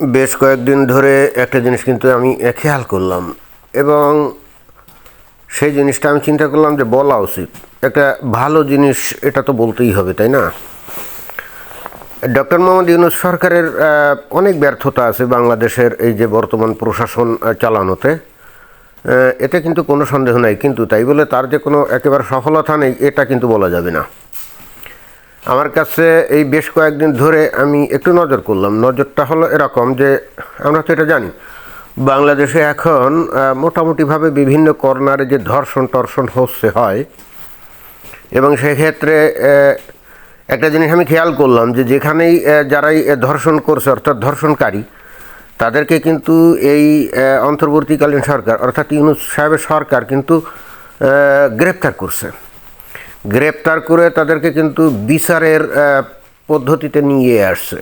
বেশ কয়েকদিন ধরে একটা জিনিস কিন্তু আমি খেয়াল করলাম এবং সেই জিনিসটা আমি চিন্তা করলাম যে বলা উচিত। একটা ভালো জিনিস এটা তো বলতেই হবে, তাই না? ডক্টর মোহাম্মদ ইউনুস সরকারের অনেক ব্যর্থতা আছে বাংলাদেশের এই যে বর্তমান প্রশাসন চালানোতে। এতে কিন্তু কোনো সন্দেহ নাই, কিন্তু তাই বলে তার যে কোনো একেবারে সফলতা নেই, এটা কিন্তু বলা যাবে না। আমার কাছে এই বেশ কয়েকদিন ধরে আমি একটু নজর করলাম। নজরটা হলো এরকম যে, আমরা তো এটা জানি। বাংলাদেশে এখন মোটামুটিভাবে বিভিন্ন কর্নারে যে ধর্ষণ টর্ষণ হচ্ছে হয়, এবং সেক্ষেত্রে একটা জিনিস আমি খেয়াল করলাম যে যেখানেই যারাই ধর্ষণ করছে, অর্থাৎ ধর্ষণকারী, তাদেরকে কিন্তু এই অন্তর্বর্তীকালীন সরকার, অর্থাৎ ইউনুস সাহেবের সরকার কিন্তু গ্রেপ্তার করছে। গ্রেপ্তার করে তাদেরকে কিন্তু বিচারের পদ্ধতিতে নিয়ে আসছে।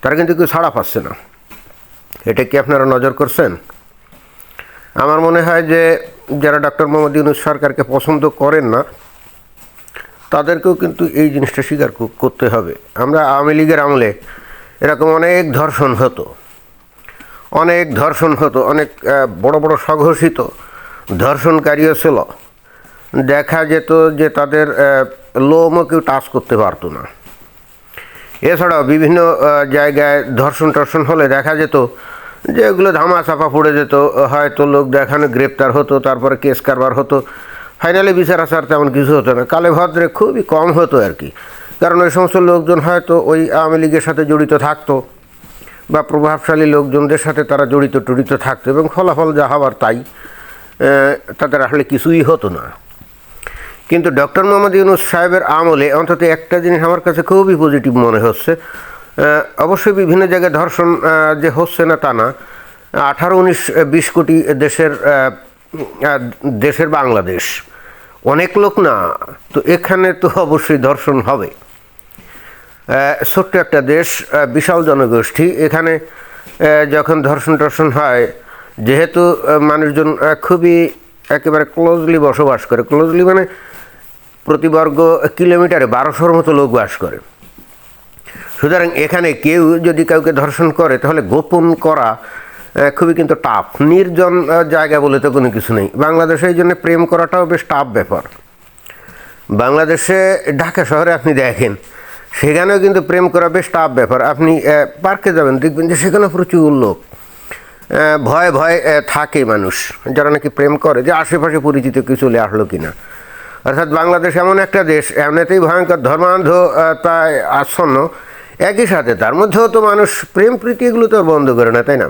তারা কিন্তু কেউ ছাড়া পাচ্ছে না। এটা কি আপনারা নজর করছেন? আমার মনে হয় যে যারা ডক্টর মোহাম্মদ ইউনুস সরকারকে পছন্দ করেন না, তাদেরকেও কিন্তু এই জিনিসটা স্বীকার করতে হবে। আমরা আওয়ামী লীগের আমলে এরকম অনেক ধর্ষণ হতো। অনেক ধর্ষণ হতো, অনেক বড় বড় সংঘর্ষিত ধর্ষণকারীও ছিল। দেখা যেত যে তাদের লোমও কেউ টাচ করতে পারতো না। এছাড়াও বিভিন্ন জায়গায় ধর্ষণ টর্ষণ হলে দেখা যেত যে এগুলো ধামা চাপা পড়ে যেত। হয়তো লোক দেখানো গ্রেপ্তার হতো, তারপরে কেস কারবার হতো। ফাইনালি বিচার আচার তেমন কিছু হতো না। কালে ভদ্রে খুবই কম হতো আর কি। কারণ ওই সমস্ত লোকজন হয়তো ওই আওয়ামী লীগের সাথে জড়িত থাকতো বা প্রভাবশালী লোকজনদের সাথে তারা জড়িত টড়িত থাকতো এবং ফলাফল যা হওয়ার তাই তাদের আসলে কিছুই হতো না। কিন্তু ডক্টর মোহাম্মদ ইউনুস সাহেবের আমলে অন্তত একটা জিনিস আমার কাছে খুবই পজিটিভ মনে হচ্ছে। অবশ্যই বিভিন্ন জায়গায় ধর্ষণ যে হচ্ছে না তা না। আঠারো, উনিশ, বিশ কোটি দেশের দেশের বাংলাদেশ। অনেক লোক না, তো এখানে তো অবশ্যই ধর্ষণ হবে। ছোট্ট একটা দেশ বিশাল জনগোষ্ঠী। এখানে যখন ধর্ষণ টর্ষণ হয়, যেহেতু মানুষজন খুবই একেবারে ক্লোজলি বসবাস করে। ক্লোজলি মানে প্রতি বর্গ কিলোমিটারে বারোশোর মতো লোক বাস করে। সুতরাং এখানে কেউ যদি কাউকে ধর্ষণ করে, তাহলে গোপন করা খুবই কিন্তু টাফ নির্জন জায়গা বলে তো কোনো কিছু নেই। বাংলাদেশে এই জন্য প্রেম করাটাও বেশ টাফ ব্যাপার। বাংলাদেশে ঢাকা শহরে আপনি দেখেন, সেখানেও কিন্তু প্রেম করা বেশ টাফ ব্যাপার। আপনি পার্কে যাবেন, দেখবেন যে সেখানে প্রচুর লোক। ভয়ে ভয়ে থাকে মানুষ, যারা নাকি প্রেম করে, যে আশেপাশে পরিচিত কিছু চলে আসলো কিনা। অর্থাৎ বাংলাদেশ এমন একটা দেশ এমনিতেই ভয়ঙ্কর ধর্মান্ধতায় আচ্ছন্ন একই সাথে তার মধ্যেও তো মানুষ প্রেম প্রীতি এগুলো তো বন্ধ করে না, তাই না?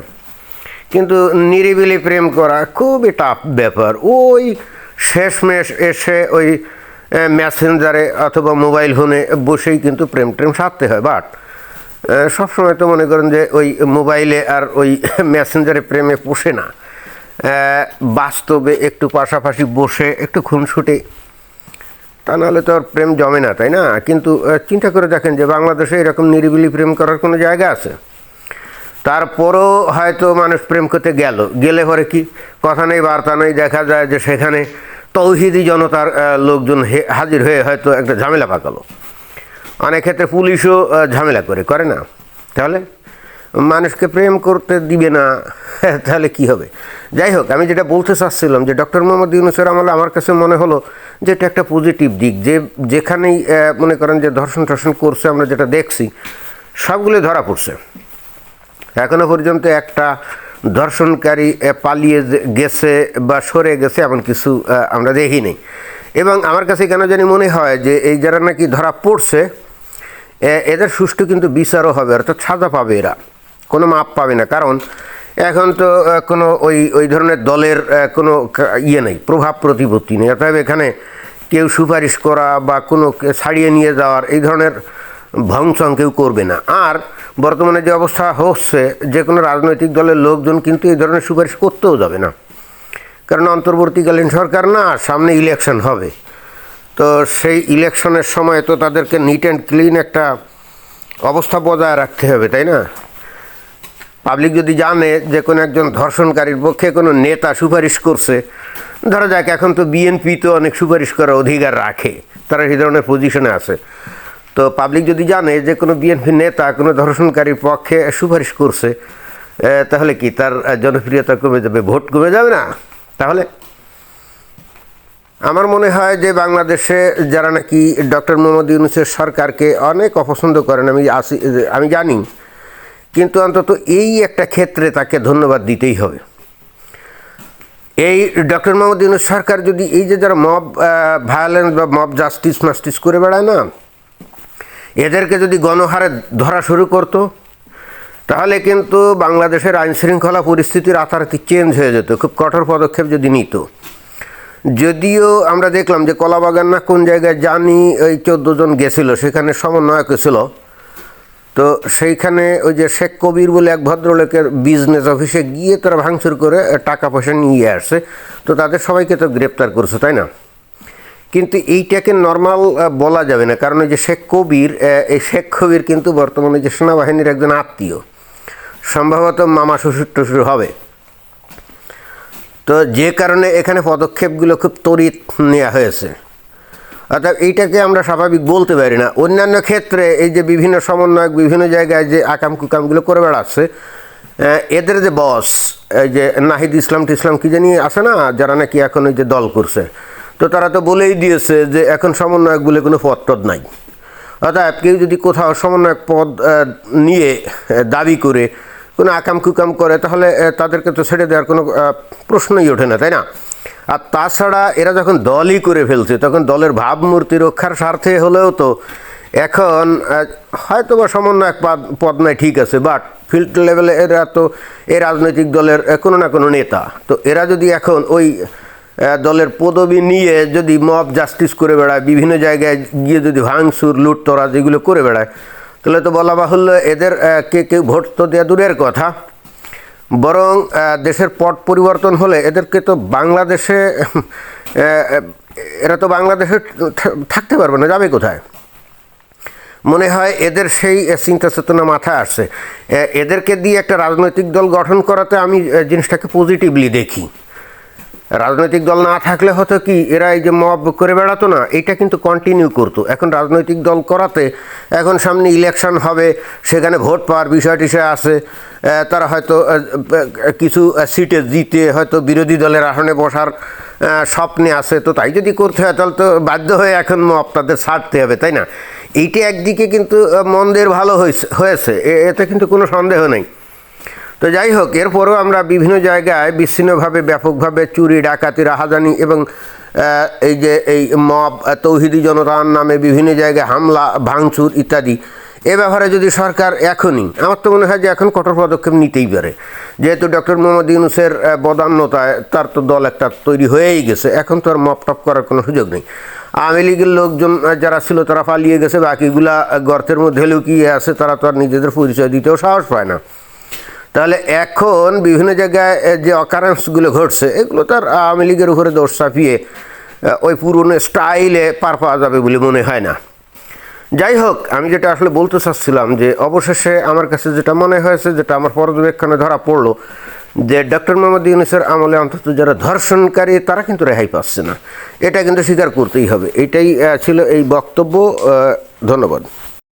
কিন্তু নিরিবিলি প্রেম করা খুবই টাফ ব্যাপার। ওই শেষমেশ এসে ওই মেসেঞ্জারে অথবা মোবাইল ফোনে বসেই কিন্তু প্রেম ট্রেম সারতে হয়। বাট সবসময় তো মনে করেন যে ওই মোবাইলে আর ওই মেসেঞ্জারে প্রেমে পোষে না। বাস্তবে একটু পাশাপাশি বসে একটু খুনসুটে তা নাহলে তো আর প্রেম জমে না, তাই না? কিন্তু চিন্তা করে দেখেন যে বাংলাদেশে এরকম নিরিবিলি প্রেম করার কোনো জায়গা আছে? তারপরও হয়তো মানুষ প্রেম করতে গেল। গেলে পরে কি? কথা নেই, বার্তা নেই, দেখা যায় যে সেখানে তৌহিদি জনতার লোকজন হাজির হয়ে হয়তো একটা ঝামেলা পাকালো। অনেক ক্ষেত্রে পুলিশও ঝামেলা করে করে না। তাহলে মানুষকে প্রেম করতে দিবে না, তাহলে কি হবে? যাই হোক, আমি যেটা বলতে চাচ্ছিলাম যে ডক্টর মোহাম্মদ ইউনুসের আমলে আমার কাছে মনে হলো যে এটা একটা পজিটিভ দিক। যে যেখানেই মনে করেন যে ধর্ষণ টর্ষণ করছে, আমরা যেটা দেখছি সবগুলো ধরা পড়ছে। এখনও পর্যন্ত একটা ধর্ষণকারী পালিয়ে গেছে বা সরে গেছে এমন কিছু আমরা দেখিনি এবং আমার কাছে কেন জানি মনে হয় যে, এই যারা নাকি ধরা পড়ছে এদের সুষ্ঠু কিন্তু বিচারও হবে, অর্থাৎ সাজা পাবে এরা। কোনো মাপ পাবে না, কারণ এখন তো কোনো ওই ওই ধরনের দলের কোনো ইয়ে নেই, প্রভাব প্রতিপত্তি নেই। অর্থাৎ এখানে কেউ সুপারিশ করা বা কোনো ছাড়িয়ে নিয়ে যাওয়ার, এই ধরনের ভংসং কেউ করবে না। আর বর্তমানে যে অবস্থা হচ্ছে, যে কোনো রাজনৈতিক দলের লোকজন কিন্তু এই ধরনের সুপারিশ করতেও যাবে না। কারণ অন্তর্বর্তীকালীন সরকার না, সামনে ইলেকশন হবে। তো সেই ইলেকশনের সময় তো তাদেরকে নিট অ্যান্ড ক্লিন একটা অবস্থা বজায় রাখতে হবে, তাই না? পাবলিক যদি জানে যে কোনো একজন ধর্ষণকারীর পক্ষে কোনো নেতা সুপারিশ করছে ধরা যাক, এখন তো বিএনপি তো অনেক সুপারিশ করার অধিকার রাখে, তারা সেই ধরনের পজিশনে আছে। তো পাবলিক যদি জানে যে কোনো বিএনপি নেতা কোনো ধর্ষণকারীর পক্ষে সুপারিশ করছে তাহলে কি তার জনপ্রিয়তা কমে যাবে, ভোট কমে যাবে না? তাহলে? আমার মনে হয় যে বাংলাদেশে যারা নাকি ডক্টর মোহাম্মদ ইউনুসের সরকারকে অনেক অপছন্দ করেন, আমি আসি, আমি জানি, কিন্তু অন্তত এই একটা ক্ষেত্রে তাকে ধন্যবাদ দিতেই হবে। এই ডক্টর মোহাম্মদ ইউনুস সরকার যদি এই যে যারা মব ভায়োলেন্স বা মব জাস্টিস মাস্টিস করে বেড়ায় না, এদেরকে যদি গণহারে ধরা শুরু করতো, তাহলে কিন্তু বাংলাদেশের আইন শৃঙ্খলা পরিস্থিতি রাতারাতি চেঞ্জ হয়ে যেত, খুব কঠোর পদক্ষেপ যদি নিত। যদিও আমরা দেখলাম যে কলাবাগান না কোন জায়গায় জানি ওই চোদ্দ জন গেছিল, সেখানে সমন্বয়ক ছিল। তো সেইখানে ওই যে শেখ কবির বলে এক ভদ্রলোকের বিজনেস অফিসে গিয়ে তারা ভাঙচুর করে টাকা পয়সা নিয়ে আসছে। তো তাদের সবাইকে তো গ্রেপ্তার করছে, তাই না? কিন্তু এইটাকে নর্মাল বলা যাবে না। কারণ ওই যে শেখ কবির এই শেখ কবির কিন্তু বর্তমানে যে সেনাবাহিনীর একজন আত্মীয়, সম্ভবত মামা শ্বশুর টশুর হবে। তো যে কারণে এখানে পদক্ষেপগুলো খুব তড়িৎ নেওয়া হয়েছে। অর্থাৎ এইটাকে আমরা স্বাভাবিক বলতে পারি না। অন্যান্য ক্ষেত্রে এই যে বিভিন্ন সমন্বয়ক বিভিন্ন জায়গায় যে আকাম কুকামগুলো করে বেড়াচ্ছে এদের যে বস, এই যে নাহিদ ইসলাম টিসলাম কি জানি আছে না, যারা নাকি এখন ওই যে দল করছে, তো তারা তো বলেই দিয়েছে যে এখন সমন্বয়ক বলে কোনো পদ টদ নাই। অর্থাৎ কেউ যদি কোথাও সমন্বয়ক পদ নিয়ে দাবি করে, কোনো আকাম কুকাম করে, তাহলে তাদেরকে তো ছেড়ে দেওয়ার কোনো প্রশ্নই ওঠে না, তাই না? আর তাছাড়া এরা যখন দলই করে ফেলছে, তখন দলের ভাবমূর্তি রক্ষার স্বার্থে হলেও তো এখন হয়তো বা সমন্বয়ক পদ পদ নাই ঠিক আছে বাট ফিল্ড লেভেলে এরা তো এই রাজনৈতিক দলের কোনো না কোনো নেতা। তো এরা যদি এখন ওই দলের পদবি নিয়ে যদি মব জাস্টিস করে বেড়ায়, বিভিন্ন জায়গায় গিয়ে যদি ভাঙচুর লুটতরা যেগুলো করে বেড়ায়, তাহলে তো বলা বাহুল্য এদের কে কেউ ভোট তো দেওয়া দূরের কথা। বরং দেশের পট পরিবর্তন হলে এদেরকে তো বাংলাদেশে এরা তো বাংলাদেশে থাকতে পারবে না, যাবে কোথায়? মনে হয় এদের সেই চিন্তা চেতনা মাথায় আসছে। এদেরকে দিয়ে একটা রাজনৈতিক দল গঠন করাতে আমি জিনিসটাকে পজিটিভলি দেখি। রাজনৈতিক দল না থাকলে হতো কি, এরা এই যে মব করে বেড়াতো না, এটা কিন্তু কন্টিনিউ করতো। এখন রাজনৈতিক দল করাতে এখন সামনে ইলেকশন হবে, সেখানে ভোট পাওয়ার বিষয় টিষয় আছে তারা হয়তো কিছু সিটে জিতে হয়তো বিরোধী দলের আসনে বসার স্বপ্নে আছে, তো তাই যদি করতে হয়, তাহলে তো বাধ্য হয়ে এখন মব তাদের ছাড়তে হবে, তাই না? এইটা একদিকে কিন্তু মন্দের ভালো হয়েছে হয়েছে এতে কিন্তু কোনো সন্দেহ নেই। তো যাই হোক, এরপরেও আমরা বিভিন্ন জায়গায় বিচ্ছিন্নভাবে, ব্যাপকভাবে চুরি, ডাকাতি, রাহাজানি এবং এই যে এই মব, তৌহিদি জনতার নামে বিভিন্ন জায়গায় হামলা, ভাঙচুর ইত্যাদি। এ ব্যাপারে যদি সরকার এখনই, আমার তো মনে হয় যে এখন কঠোর পদক্ষেপ নিতেই পারে। যেহেতু ডক্টর মোহাম্মদ ইউনুসের বদান্যতায় তার তো দল একটা তৈরি হয়েই গেছে, এখন তো আর মপ টপ করার কোনো সুযোগ নেই। আওয়ামী লীগের লোকজন যারা ছিল তারা পালিয়ে গেছে, বাকিগুলা গর্তের মধ্যে লুকিয়ে আছে, তারা তো আর নিজেদের পরিচয় দিতেও সাহস পায় না। তাহলে এখন বিভিন্ন জায়গায় যে অকারেন্সগুলো ঘটছে, এগুলো তার আওয়ামী লীগের উপরে দোষ চাপিয়ে ওই পুরনো স্টাইলে পার পাওয়া যাবে বলে মনে হয় না। যাই হোক, আমি যেটা আসলে বলতে চাচ্ছিলাম যে, অবশেষে আমার কাছে যেটা মনে হয়েছে, যেটা আমার পর্যবেক্ষণে ধরা পড়ল, যে ডক্টর মোহাম্মদ ইউনুসের আমলে অন্তত যারা ধর্ষণকারী, তারা কিন্তু রেহাই পাচ্ছে না। এটা কিন্তু স্বীকার করতেই হবে। এটাই ছিল এই বক্তব্য ধন্যবাদ।